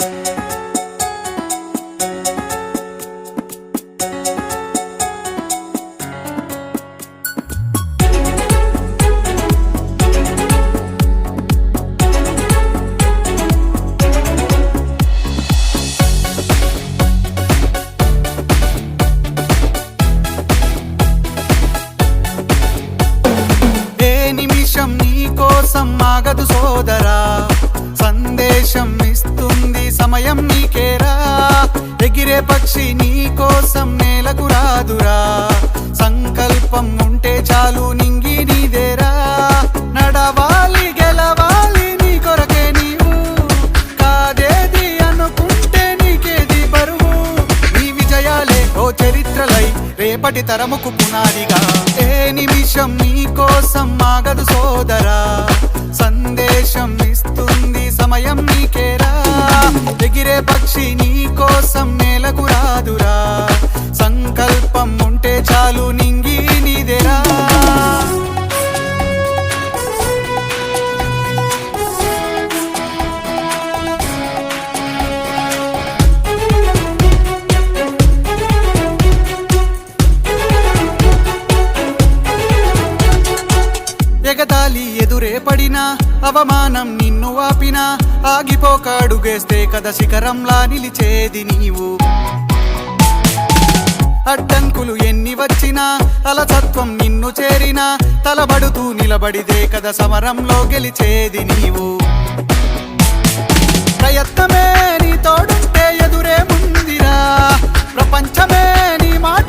ఏ సమయం నీకేరా? ఎగిరే పక్షి నీ కోసం నేలకు రాదురా. సంకల్పం ఉంటే చాలు నింగి నీదేరా. నడవాలి గెలవాలి నీ కొరకే నీవు. కాదేది అనుకుంటే నీకేది బరువు. నీ విజయాలే ఓ చరిత్రలై రేపటి తరముకు పునాదిగా. ఏ నిమిషం నీకోసం ఆగదు సోదరా. సందేశం ఇస్తుంది సమయం నీకేరా. ఎగిరే పక్షి నీకోసం నేలకు రాదురా. ఎగతాళి ఎదురే పడినా అవమానం నిన్ను ఆపినా ఆగిపోక అడుగేస్తే కథ శిఖరంలా నిలిచేది నీవు. అడ్డంకులు ఎన్ని వచ్చినా అలసత్వం నిన్ను చేరినా తలబడుతూ నిలబడిదే కథ సమరంలో గెలిచేది నీవు. ప్రయత్నమే నీ తోడుంటే ఎదురే ముందిరా ప్రపంచమే నీ మాట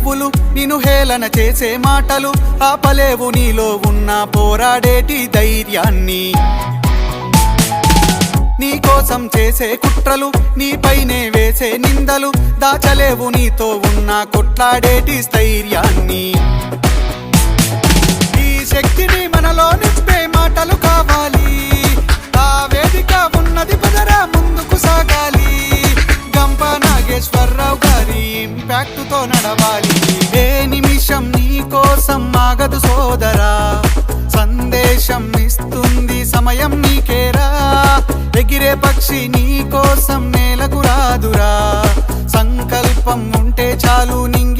నవ్వులు నిన్ను హేళన చేసే మాటలు ఆపలేవు నీలో ఉన్న పోరాడేటి ధైర్యాన్ని. నీ కోసం చేసే కుట్రలు నీపైనే వేసే నిందలు దాచలేవు నీతో ఉన్న కొట్లాడేటి స్థైర్యాన్ని. ఈ శక్తిని మనలో నింపే మాటలు కావాలి. ఆ వేదిక ఉన్నది పదరా ముందుకు సాగాలి. నాగేశ్వరరావు గారి ఇంపాక్ట్తో నడవాలి. ఏ నిమిషం నీ కోసం ఆగదు సోదరా. సందేశం ఇస్తుంది సమయం నీకేరా. ఎగిరే పక్షి నీ కోసం నేలకు రాదురా. సంకల్పం ఉంటే చాలు నింగి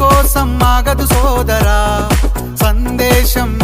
కోసం ఆగదు సోదరా. సందేశం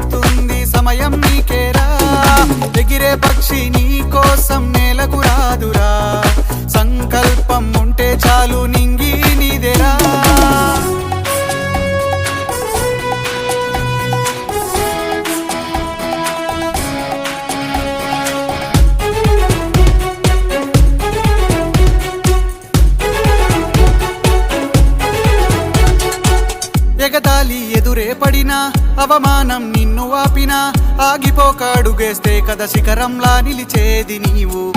వస్తుంది సమయం నీకేరా. ఎగిరే పక్షి నీ కోసం నేలకు రాదురా. సంకల్పం ఉంటే చాలు నింగి నీదేరా. ఎగతాళి ఎదురే అవమానం నిన్ను ఆపినా ఆగిపోక అడుగేస్తే కథ శిఖరంలా నిలిచేది నీవు.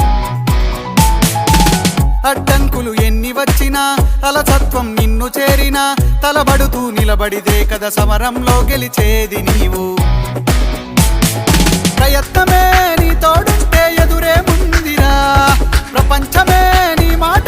అడ్డంకులు ఎన్ని వచ్చినా అలసత్వం నిన్ను చేరినా తలబడుతూ నిలబడితే కథ సమరంలో గెలిచేది నీవు. ప్రయత్నమే నీ తోడుంటే ఎదురే ముందిరా ప్రపంచమే నీ మాట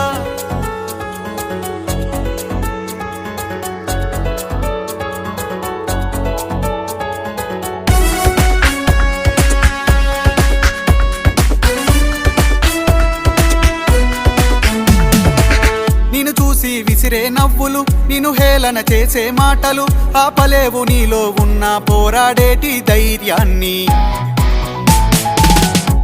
నవ్వులు నిన్ను హేళన చేసే మాటలు ఆపలేవు నీలో ఉన్న పోరాడేటి ధైర్యాన్ని.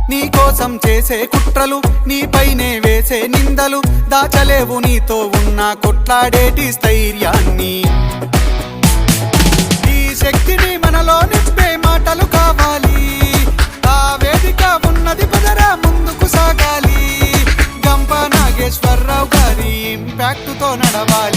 నీ కోసం చేసే కుట్రలు నీపైనే వేసే నిందలు దాచలేవు నీతో ఉన్న కొట్లాడేటి స్థైర్యాన్ని. ఈ శక్తిని మనలో నింపే మాటలు కావాలి. ఆ వేదిక ఉన్నది పదరా ముందుకు సాగాలి. గంప నాగేశ్వరరావు గారి ఇంపాక్ట్తో నడవాలి.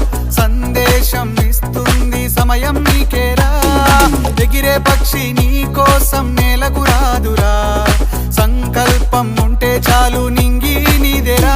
సందేశం ఇస్తుంది సమయం నీకేరా. ఎగిరే పక్షి నీ కోసం నేలకు రాదురా. సంకల్పం ఉంటే చాలు నింగి నీదేరా.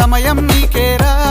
సమయం నీకేరా.